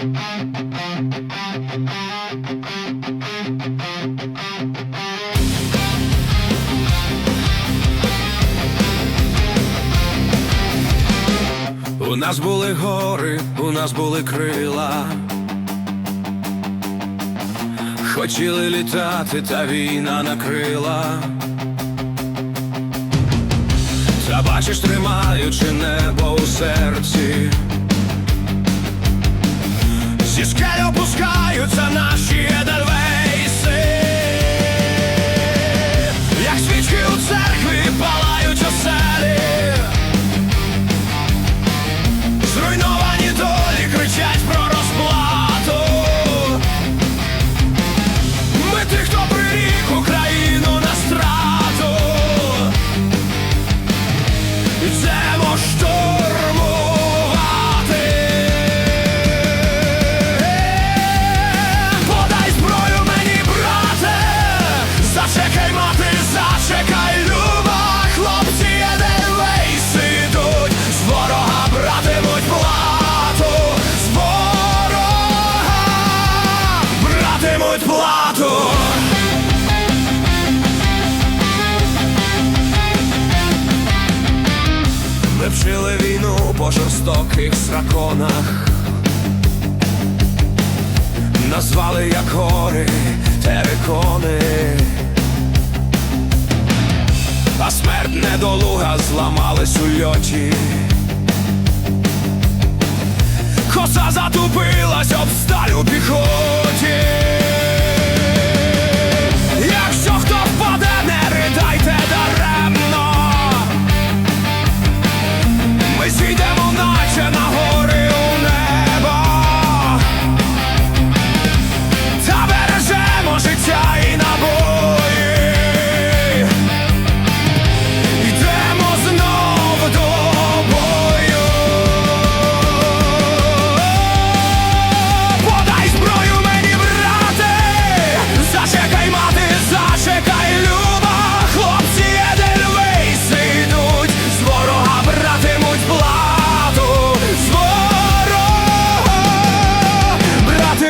У нас були гори, у нас були крила. Хотіли літати, та війна накрила. Та бачиш, тримаючи небо у серці. Зі скель опускаються наші едельвейси. Жорстоких сраконах, назвали як гори терикони, а смерть недолуга зламалась у льоті. Коса затупилась об піхоті.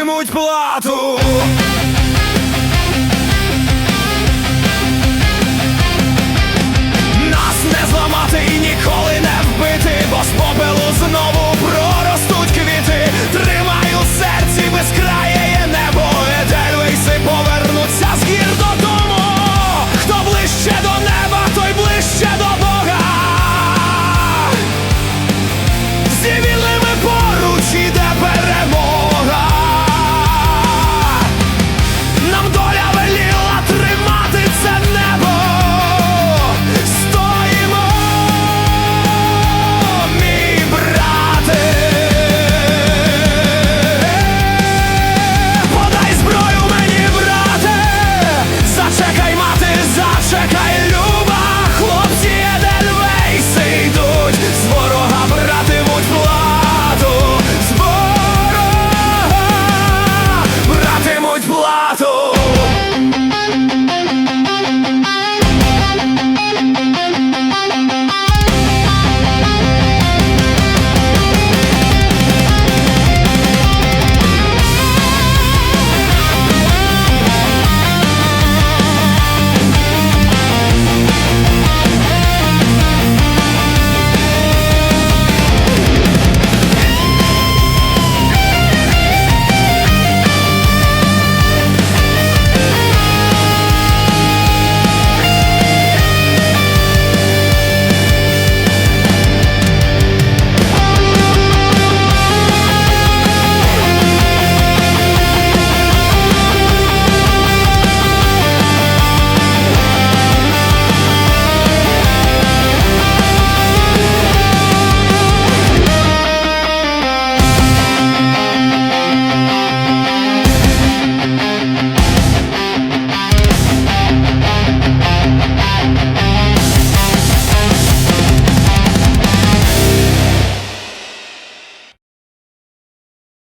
матимуть плату.